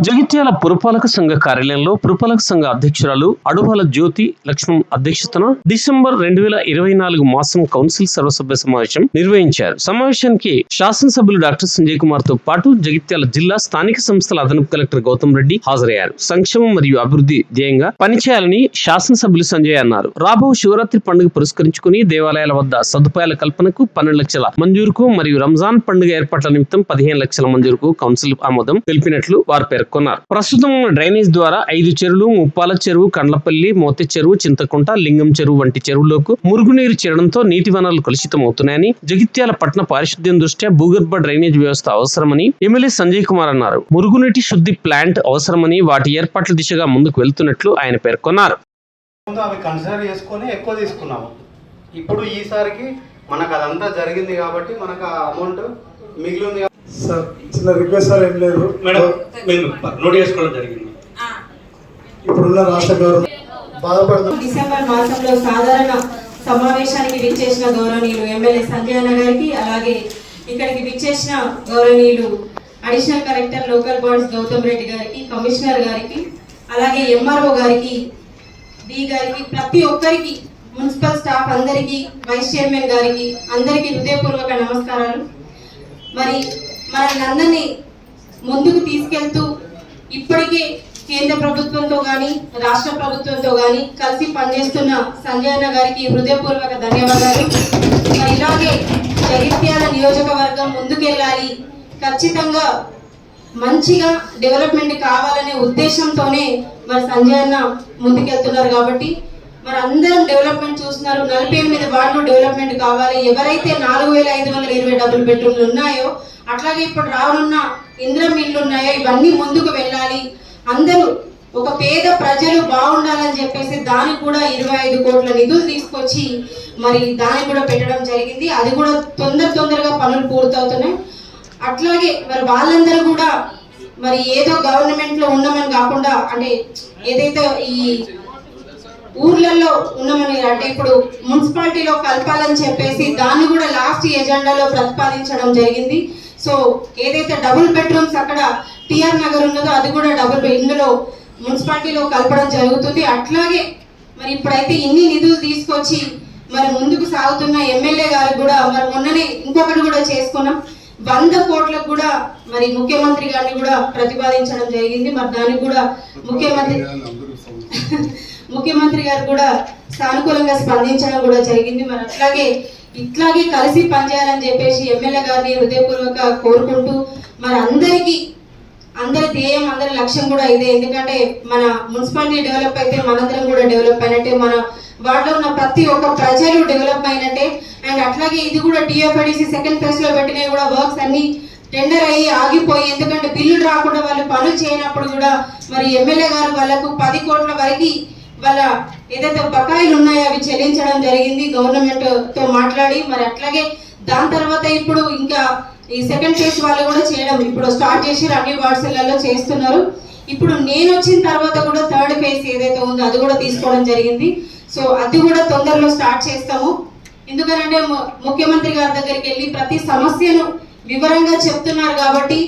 జగిత్యాల పురపాలక సంఘ కార్యాలయంలో పురపాలక సంఘ అధ్యక్షురాలు అడువాల జ్యోతి లక్ష్మణ్ అధ్యక్షతన డిసెంబర్ రెండు వేల ఇరవై నాలుగు మాసం కౌన్సిల్ సర్వసభ్య సమావేశం నిర్వహించారు. సమావేశానికి శాసనసభ్యులు డాక్టర్ సంజయ్ కుమార్తో పాటు జగిత్యాల జిల్లా స్థానిక సంస్థల అదనపు కలెక్టర్ గౌతమ్ రెడ్డి హాజరయ్యారు. సంక్షేమం మరియు అభివృద్ధి ధ్యేయంగా పనిచేయాలని శాసనసభ్యులు సంజయ్ అన్నారు. రాబో శివరాత్రి పండుగ పురస్కరించుకుని దేవాలయాల వద్ద సదుపాయాల కల్పనకు పన్నెండు లక్షల మంజూరుకు మరియు రంజాన్ పండుగ ఏర్పాట్ల నిమిత్తం పదిహేను లక్షల మంజూరుకు కౌన్సిల్ ఆమోదం తెలిపినట్లు వారు పేర్కొన్నారు. ప్రస్తుతం డ్రైనేజ్ ద్వారా ఐదు చెరువులు ముప్పాల చెరువు కండ్లపల్లి మోతె చెరువు చింతకుంట లింగం చెరువు వంటి చెరువులకు మురుగునీరు చేరడంతో నీటి వనరులు కలుషితం అవుతున్నాయని జగిత్యాల పట్టణ పారిశుద్ధ్యం దృష్ట్యా భూగర్భ డ్రైనేజ్ వ్యవస్థ అవసరమని ఎమ్మెల్యే సంజయ్ కుమార్ అన్నారు. మురుగునీటి శుద్ధి ప్లాంట్ అవసరమని వాటి ఏర్పాట్ల దిశగా ముందుకు వెళ్తున్నట్లు ఆయన పేర్కొన్నారు. అవి కన్సిడర్ చేసుకొని ఎక్కువ తీసుకున్నాము. ఇప్పుడు ఈసారికి మనకు అదంతా జరిగింది కాబట్టి మనకు అమౌంట్ మిగిలింది సార్ చిన్న రిక్వెస్ట్ సార్ ఏం లేదు. మేడం మేము నోట్ చేసుకోవడం జరిగింది. ఇప్పుడున్న రాష్ట్ర గవర్నమెంట్ బాధపడుతుంది డిసెంబర్ మాసంలో సాధారణ సమావేశానికి విచ్చేసిన గౌరవనీయులు ఎమ్మెల్యే సంజయ్ అన్న గారికి అలాగే ఇక్కడికి విచ్చేసిన గౌరవనీయులు additional collector local bonds Gautam Reddy గారికి కమిషనర్ గారికి అలాగే ఎంఆర్ఓ గారికి డి గారికి ప్రతి ఒక్కరికి మున్సిపల్ స్టాఫ్ అందరికీ వైస్ చైర్మన్ గారికి అందరికీ హృదయపూర్వక నమస్కారాలు. మరి మన అందరినీ ముందుకు తీసుకెళ్తూ ఇప్పటికే కేంద్ర ప్రభుత్వంతో కానీ రాష్ట్ర ప్రభుత్వంతో కానీ కలిసి పనిచేస్తున్న సంజయన్న గారికి హృదయపూర్వక ధన్యవాదాలు. మరి ఇలాగే జగిత్యాల నియోజకవర్గం ముందుకెళ్ళాలి. ఖచ్చితంగా మంచిగా డెవలప్మెంట్ కావాలనే ఉద్దేశంతోనే మరి సంజయ్ అన్న ముందుకెళ్తున్నారు కాబట్టి మరి అందరం డెవలప్మెంట్ చూస్తున్నారు. నలభై ఎనిమిది వార్డులు డెవలప్మెంట్ కావాలి. ఎవరైతే నాలుగు వేల ఐదు వందల ఇరవై డబుల్ బెడ్రూమ్లు ఉన్నాయో అట్లాగే ఇప్పుడు రానున్న ఇంద్రం ఇండ్లు ఉన్నాయో ఇవన్నీ ముందుకు వెళ్ళాలి. అందరూ ఒక పేద ప్రజలు బాగుండాలని చెప్పేసి దానికి కూడా ఇరవై ఐదు కోట్ల నిధులు తీసుకొచ్చి మరి దానికి కూడా పెట్టడం జరిగింది. అది కూడా తొందర తొందరగా పనులు పూర్తవుతున్నాయి. అట్లాగే మరి వాళ్ళందరూ కూడా మరి ఏదో గవర్నమెంట్లో ఉన్నామని కాకుండా అంటే ఏదైతే ఈ ఊర్లలో ఉన్నామని అంటే ఇప్పుడు మున్సిపాలిటీలో కలపాలని చెప్పేసి దాన్ని కూడా లాస్ట్ ఎజెండాలో ప్రతిపాదించడం జరిగింది. సో ఏదైతే డబుల్ బెడ్రూమ్స్ అక్కడ టిఆర్ నగర్ ఉన్నదో అది కూడా డబుల్ ఇందులో మున్సిపాలిటీలో కలపడం జరుగుతుంది. అట్లాగే మరి ఇప్పుడైతే ఇన్ని నిధులు తీసుకొచ్చి మరి ముందుకు సాగుతున్న ఎమ్మెల్యే గారు కూడా మరి మొన్ననే ఇంకొకటి కూడా చేసుకున్నాం. వంద కోట్లకు కూడా మరి ముఖ్యమంత్రి గారిని కూడా ప్రతిపాదించడం జరిగింది. మరి దానికి కూడా ముఖ్యమంత్రి ముఖ్యమంత్రి గారు కూడా సానుకూలంగా స్పందించడం కూడా జరిగింది. మరి అట్లాగే ఇట్లాగే కలిసి పనిచేయాలని చెప్పేసి ఎమ్మెల్యే గారిని హృదయపూర్వక కోరుకుంటూ మరి అందరికీ అందరి ధ్యేయం అందరి లక్ష్యం కూడా ఇదే. ఎందుకంటే మన మున్సిపాలిటీ డెవలప్ అయితే మనందరం కూడా డెవలప్ అయినట్టే. మన వాటిలో ఉన్న ప్రతి ఒక్క ప్రజలు డెవలప్ అయినట్టే. అండ్ అట్లాగే ఇది కూడా టీఎఫ్ఐడిసి సెకండ్ ఫేజ్లో పెట్టినవి కూడా వర్క్స్ అన్ని టెండర్ అయ్యి ఆగిపోయి ఎందుకంటే బిల్లులు రాకుండా వాళ్ళు పనులు చేయనప్పుడు కూడా మరి ఎమ్మెల్యే గారు వాళ్ళకు పది కోట్ల వరకు వాళ్ళ ఏదైతే బకాయిలు ఉన్నాయో అవి చెల్లించడం జరిగింది. గవర్నమెంట్తో మాట్లాడి మరి అట్లాగే దాని తర్వాత ఇప్పుడు ఇంకా ఈ సెకండ్ ఫేజ్ వాళ్ళు కూడా చేయడం ఇప్పుడు స్టార్ట్ చేసి అన్ని వార్డ్స్లలో చేస్తున్నారు. ఇప్పుడు నేను వచ్చిన తర్వాత కూడా థర్డ్ ఫేజ్ ఏదైతే ఉందో అది కూడా తీసుకోవడం జరిగింది. సో అది కూడా తొందరలో స్టార్ట్ చేస్తాము. ఎందుకంటే ముఖ్యమంత్రి గారి దగ్గరికి వెళ్ళి ప్రతి సమస్యను వివరంగా చెప్తున్నారు కాబట్టి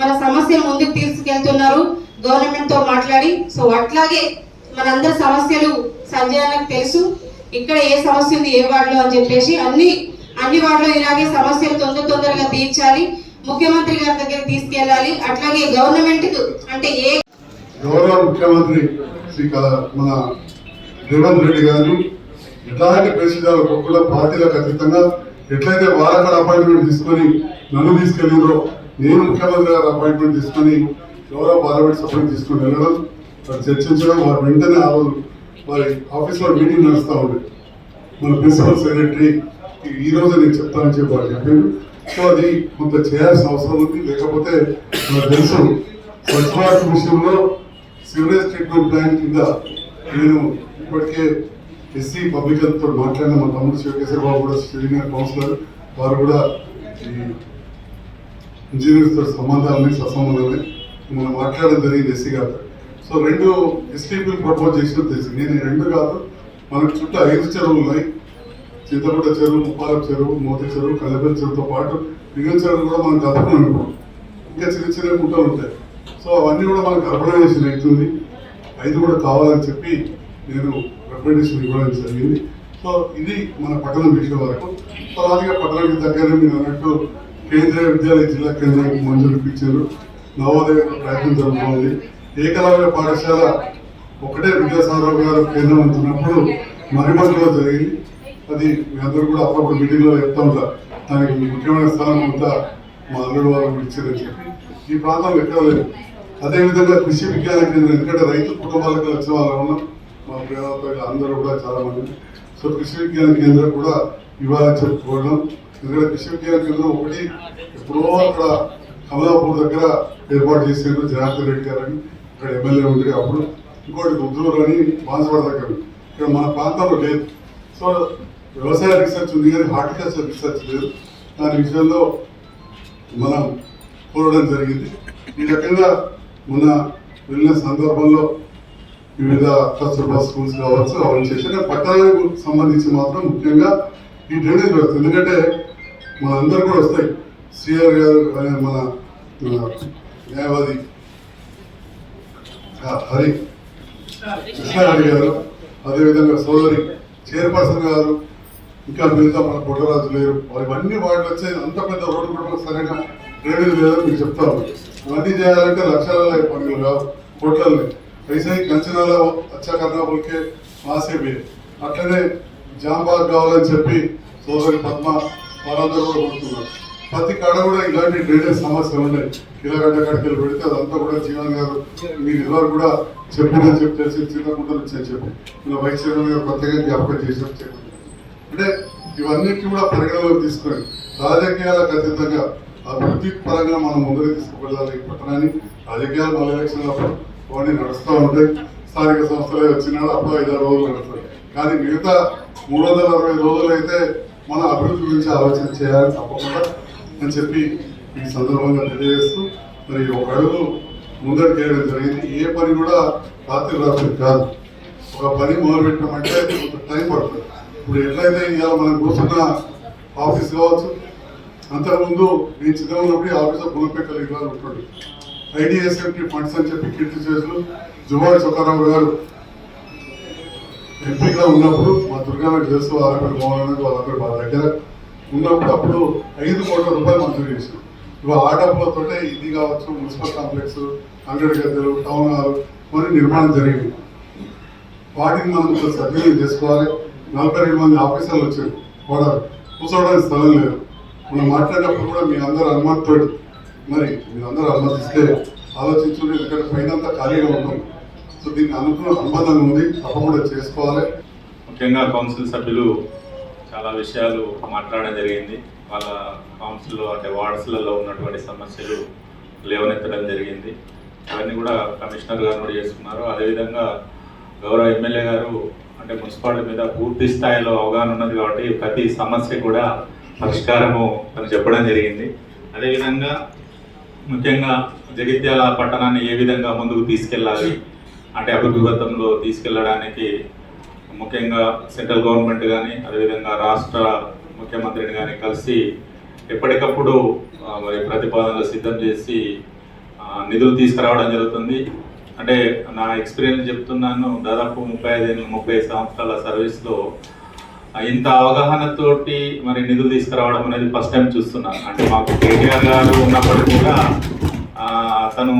మన సమస్యను ముందుకు తీసుకెళ్తున్నారు. గవర్నమెంట్తో మాట్లాడి సో అట్లాగే మనందరి సమస్యలు సంజయ్ అన్నకు తెలుసు. ఇక్కడ ఏ సమస్య ఉంది ఏ వార్డులో అని చెప్పేసి అన్ని అన్ని వార్డులో ఇలాగే సమస్యలు తొందర తొందరగా తీర్చాలి. ముఖ్యమంత్రి గారి దగ్గర తీసుకెళ్ళాలి. అట్లాగే గవర్నమెంట్ అంటే ఏ గౌరవ ముఖ్యమంత్రి శ్రీ క- మన రేవంత్ రెడ్డి గారు ఎట్లాంటి ప్రెసిడెంట్ కూడా పార్టీలకు అతీతంగా ఎట్లయితే వాళ్ళక్కడ అపాయింట్మెంట్ తీసుకొని నన్ను తీసుకెళ్ళిందో నేను ముఖ్యమంత్రి గారు అపాయింట్మెంట్ తీసుకొని గౌరవ పార్లమెంట్ సభ్యులు తీసుకొని వెళ్ళడం వారు చర్చించడం వారు వెంటనే ఆ రోజు వారి ఆఫీస్లో మీటింగ్ నడుస్తూ ఉంది మన ప్రిన్సిపల్ సెక్రటరీ ఈ రోజు నేను చెప్తానని చెప్పి వారు సో అది కొంత చేయాల్సిన అవసరం ఉంది. లేకపోతే మనకు తెలుసు స్వచ్ఛ భారత్ విషయంలో సివరేజ్ ట్రీట్మెంట్ ప్లాన్ కింద నేను ఇప్పటికే ఎస్సీ పబ్లిక్ హెల్త్తో మాట్లాడిన మా తమ్ముడు శివకేశ్వర బాబు కూడా సీనియర్ కౌన్సిలర్ వారు కూడా ఈ ఇంజనీర్స్తో సంబంధాలని సత్సంబంధాలని మనం మాట్లాడడం జరిగింది ఎస్సీ గారు సో రెండు ఎస్టీపీలు ప్రపోజ్ చేసినట్టు తెలిసింది నేను రెండు కాదు మనకు చుట్టూ ఐదు చెరువులు ఉన్నాయి. చింతపూట చెరువు ముప్పాల చెరువు మోతీ చెరువు కలపల్లి చెరువుతో పాటు మిగిలిన చెరువులు కూడా మనం కలపడం ఇంకా చిన్న చిన్న గుంటలు ఉంటాయి. సో అవన్నీ కూడా మనకు అర్బనైజేషన్ అవుతుంది. ఐదు కూడా కావాలని చెప్పి నేను రికమెండేషన్ ఇవ్వడం జరిగింది. సో ఇది మన పట్టణం విషయం వరకు. తర్వాతగా పట్టణానికి దగ్గర మీరు అన్నట్టు కేంద్రీయ విద్యాలయ జిల్లా కేంద్రానికి మంజూరు ఇప్పించారు. నవోదయ ప్రయత్నం జరుగుతుంది. ఏకలవ్య పాఠశాల ఒకటే విద్యాసాగర్ గారు కేంద్రం అంటున్నప్పుడు మరిమందులో జరిగింది. అది మీ అందరూ కూడా అప్పుడప్పుడు మీటింగ్లో చెప్తా ఉంటారు దానికి ముఖ్యమైన స్థానం అంతా మా అల్లుడు వాళ్ళు ఇచ్చారని చెప్పి ఈ ప్రాంతంలో ఎక్కడ లేదు. అదేవిధంగా కృషి విజ్ఞాన కేంద్రం ఎందుకంటే రైతు కుటుంబాలకు వచ్చిన వాళ్ళు ఉన్నాం మా ప్రేమపై అందరూ కూడా చాలా మంది. సో కృషి విజ్ఞాన కేంద్రం కూడా ఇవాళ చెప్పుకోవడం. ఎందుకంటే కృషి విజ్ఞాన కేంద్రం ఒకటి ఎప్పుడో అక్కడ కమలాపూర్ దగ్గర ఏర్పాటు చేసేందుకు జనార్దన్ రెడ్డి గారని ఇక్కడ అక్కడ ఎమ్మెల్యే ఉండే అప్పుడు ఇంకోటి రుద్రూరు అని బాన్సవాడ దగ్గర ఇక్కడ మన ప్రాంతంలో లేదు. సో వ్యవసాయ రీసెర్చ్ ఉంది కానీ హార్టికల్చర్ రీసెర్చ్ లేదు. దాని విషయంలో మనం కోరడం జరిగింది. ఈ రకంగా మన వెళ్ళిన సందర్భంలో వివిధ కస్తూర్బా స్కూల్స్ కావచ్చు అవన్నీ చేసి పట్టణాలకు సంబంధించి మాత్రం ముఖ్యంగా ఈ డ్రైనేజ్ వ్యవస్థ. ఎందుకంటే మనందరూ కూడా వస్తాయి. సిఆర్ గారు అనే మన న్యాయవాది హరి. కృష్ణారెడ్డి గారు అదేవిధంగా సోదరి చైర్పర్సన్ గారు ఇంకా మిగతా మన పుట్టరాజు లేరు. ఇవన్నీ వాళ్ళు వచ్చే అంత పెద్ద రోడ్డు కూడా సరైన రేడియో లేదని మీకు చెప్తారు అవన్నీ చేయాలంటే లక్షల పనులు కావు కోట్లని పైసాయి కంచనాల అచ్చా కర్ణాపులకే మాసేపే అట్లనే జాంబాగ్ కావాలని చెప్పి సోదరి పద్మ వారందరూ కూడా కొడుతున్నారు ప్రతి కాడ కూడా ఇలాంటి డ్రైనేజ్ సమస్యలు ఉన్నాయి. కిలోగడ్డ కడికలు పెడితే అదంతా కూడా జీవన్ గారు మీరు ఇదివరకు కూడా చెప్పినని చెప్పి తెలిసి చిన్నకుంట చెప్పారు ఇలా వైస్ చైర్మన్ గారు కొత్తగా జ్ఞాపకం చేసినట్టు చెప్పండి అంటే ఇవన్నిటి కూడా పరిగణలోకి తీసుకొని రాజకీయాలకు అతీతంగా అభివృద్ధి పరంగా మనం ముందుకు తీసుకువెళ్ళాలి పట్టణాన్ని. రాజకీయాలు మళ్ళీ ఎలక్షన్ అవన్నీ నడుస్తూ ఉంటాయి. స్థానిక సంస్థలే వచ్చినాడు అప్పుడు ఐదారు రోజులు నడుస్తాయి. కానీ మిగతా మూడు వందల అరవై రోజులు అయితే మన అభివృద్ధి గురించి ఆలోచన చేయాలి తప్పకుండా అని చెప్పి ఈ సందర్భంగా తెలియజేస్తూ మరి ఒక అడుగు ముందడుగు వేయడం జరిగింది. ఏ పని కూడా రాత్రి రాత్రి కాదు. ఒక పని మొదలు పెట్టామంటే కొంత టైం పడుతుంది. ఇప్పుడు ఎట్లయితే ఇవాళ మనం కూర్చున్న ఆఫీస్ కావచ్చు అంతకుముందు నేను చిన్న ఉన్నప్పుడు ఆఫీస్లో ఆఫీస్ గుణపెక్కలు ఇవ్వాలి ఉంటుంది ఐడిఎస్ఎఫ్టీ ఫండ్స్ అని చెప్పి కీర్తి చేసులు జువాడి సుఖారావు గారు ఎంపీగా ఉన్నప్పుడు మా దుర్గా తెలుసు ఆరపల్లి మోహన్ వాళ్ళందరూ వాళ్ళ దగ్గర ఉన్నప్పుడు అప్పుడు ఐదు కోట్ల రూపాయలు మంజూరు చేశారు ఇవాళ ఆ డబ్బులతోటే ఇది కావచ్చు మున్సిపల్ కాంప్లెక్స్ అంగడి గద్దెలు టౌన్ హాల్ కొన్ని నిర్మాణం జరిగింది. వాటిని మనం సద్వినియోగం చేసుకోవాలి. నలభై రెండు మంది ఆఫీసర్లు వచ్చారు. కూడా కూర్చోవడానికి స్థలం లేదు. మనం మాట్లాడేటప్పుడు కూడా మీ అందరూ అనుమతితో మరి మీరందరూ అనుమతిస్తే ఆలోచించుకుని ఎందుకంటే పైన అంతా ఖాళీగా ఉంటుంది సో దీనికి అనుకున్న అనుబంధం ఉంది. తప్పకుండా చేసుకోవాలి. ముఖ్యంగా కౌన్సిల్ సభ్యులు చాలా విషయాలు మాట్లాడడం జరిగింది. వాళ్ళ కౌన్సిల్లో అంటే వార్డ్స్లలో ఉన్నటువంటి సమస్యలు లేవనెత్తడం జరిగింది. అవన్నీ కూడా కమిషనర్ గారు కూడా చేసుకున్నారు. అదేవిధంగా గౌరవ ఎమ్మెల్యే గారు అంటే మున్సిపాలిటీ మీద పూర్తి స్థాయిలో అవగాహన ఉన్నది కాబట్టి ప్రతి సమస్య కూడా పరిష్కారము తను చెప్పడం జరిగింది. అదేవిధంగా ముఖ్యంగా జగిత్యాల పట్టణాన్ని ఏ విధంగా ముందుకు తీసుకెళ్ళాలి? అంటే అభివృద్ధి పథంలో తీసుకెళ్ళడానికి ముఖ్యంగా సెంట్రల్ గవర్నమెంట్ కానీ అదేవిధంగా రాష్ట్ర ముఖ్యమంత్రిని కానీ కలిసి ఎప్పటికప్పుడు మరి ప్రతిపాదనలు సిద్ధం చేసి నిధులు తీసుకురావడం జరుగుతుంది. అంటే నా ఎక్స్పీరియన్స్ చెప్తున్నాను దాదాపు ముప్పై ఐదు ముప్పై సంవత్సరాల సర్వీస్లో ఇంత అవగాహనతోటి మరి నిధులు తీసుకురావడం అనేది ఫస్ట్ టైం చూస్తున్నాను అంటే మాకు కేటీఆర్ గారు ఉన్నప్పటికీ కూడా తను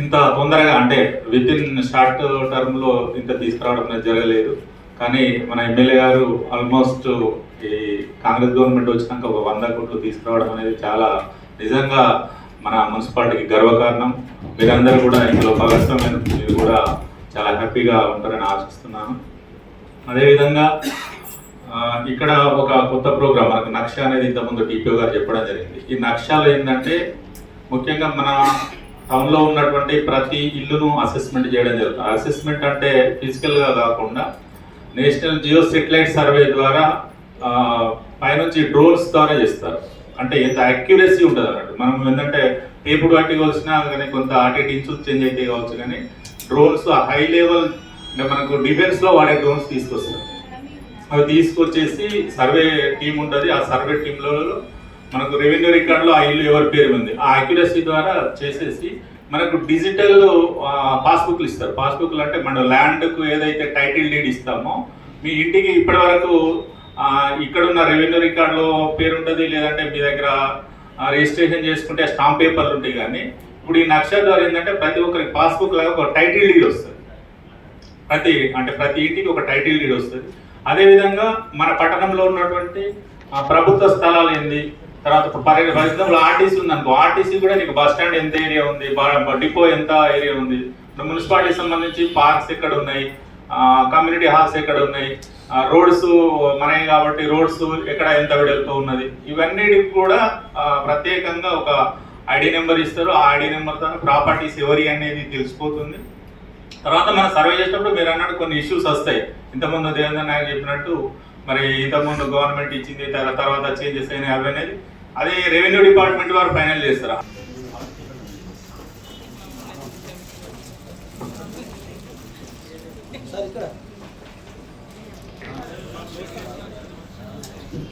ఇంత తొందరగా అంటే విత్ ఇన్ షార్ట్ టర్మ్లో ఇంత తీసుకురావడం అనేది జరగలేదు. కానీ మన ఎమ్మెల్యే గారు ఆల్మోస్ట్ ఈ కాంగ్రెస్ గవర్నమెంట్ వచ్చినాక ఒక వంద కోట్లు తీసుకురావడం అనేది చాలా నిజంగా మన మున్సిపాలిటీకి గర్వకారణం. మీరందరూ కూడా ఇందులో భాగస్వామ్యం మీరు కూడా చాలా హ్యాపీగా ఉంటారని ఆశిస్తున్నాను. అదేవిధంగా ఇక్కడ ఒక కొత్త ప్రోగ్రామ్ మనకు నక్ష అనేది ఇంతకుముందు టీపీఓ గారు చెప్పడం జరిగింది. ఈ నక్షాలు ఏంటంటే ముఖ్యంగా మన టౌన్లో ఉన్నటువంటి ప్రతి ఇల్లును అసెస్మెంట్ చేయడం జరుగుతుంది. అసెస్మెంట్ అంటే ఫిజికల్గా కాకుండా నేషనల్ జియో సెటిలైట్ సర్వే ద్వారా పైనుంచి డ్రోన్స్ ద్వారా చేస్తారు. అంటే ఎంత అక్యురసీ ఉంటుంది అన్నట్టు. మనం ఏంటంటే పేపుడు వాటి వచ్చినా కానీ కొంత అటు ఇటు ఇంచులు చేంజ్ అయితే కావచ్చు కానీ డ్రోన్స్ హై లెవెల్ అంటే మనకు డిఫెన్స్లో వాడే డ్రోన్స్ తీసుకొస్తారు. అవి తీసుకొచ్చేసి సర్వే టీం ఉంటుంది. ఆ సర్వే టీంలలో మనకు రెవెన్యూ రికార్డులో ఆ ఇల్లు ఎవరి పేరు ఉంది? ఆ అక్యురసీ ద్వారా చేసేసి మనకు డిజిటల్ పాస్బుక్లు ఇస్తారు. పాస్బుక్లు అంటే మన ల్యాండ్కు ఏదైతే టైటిల్ డీడ్ ఇస్తామో మీ ఇంటికి ఇప్పటి వరకు ఇక్కడ ఉన్న రెవెన్యూ రికార్డులో పేరు ఉంటుంది లేదంటే మీ దగ్గర రిజిస్ట్రేషన్ చేసుకుంటే స్టాంప్ పేపర్లు ఉంటాయి కానీ ఇప్పుడు ఈ నక్ష ద్వారా ఏంటంటే ప్రతి ఒక్కరికి పాస్బుక్ లాగా ఒక టైటిల్ డీడ్ వస్తుంది. ప్రతి అంటే ప్రతి ఇంటికి ఒక టైటిల్ డీడ్ వస్తుంది. అదేవిధంగా మన పట్టణంలో ఉన్నటువంటి ప్రభుత్వ స్థలాలు ఏంది? తర్వాత ఫర్ ఎగ్జాంపుల్ ఆర్టీసీ ఉంది అనుకో ఆర్టీసీ కూడా నీకు బస్ స్టాండ్ ఎంత ఏరియా ఉంది? డిపో ఎంత ఏరియా ఉంది? మున్సిపాలిటీ సంబంధించి పార్క్స్ ఎక్కడ ఉన్నాయి? కమ్యూనిటీ హాల్స్ ఎక్కడ ఉన్నాయి? రోడ్స్ మనవి కాబట్టి రోడ్స్ ఎక్కడ ఎంత వెడల్పు ఉన్నది? ఇవన్నీటికి కూడా ప్రత్యేకంగా ఒక ఐడి నెంబర్ ఇస్తారు. ఆ ఐడి నెంబర్ ద్వారా ప్రాపర్టీస్ ఎవరి అనేది తెలిసిపోతుంది. తర్వాత మనం సర్వే చేసేటప్పుడు మీరు అన్నట్టు కొన్ని ఇష్యూస్ వస్తాయి. ఇంతకుముందు దేవేంద్ర నాయక్ చెప్పినట్టు మరి ఇంతకుముందు గవర్నమెంట్ ఇచ్చింది తర్వాత చేంజెస్ అయినాయి అవి అనేది. అది రెవెన్యూ డిపార్ట్మెంట్ వారు ఫైనల్ చేస్తారా?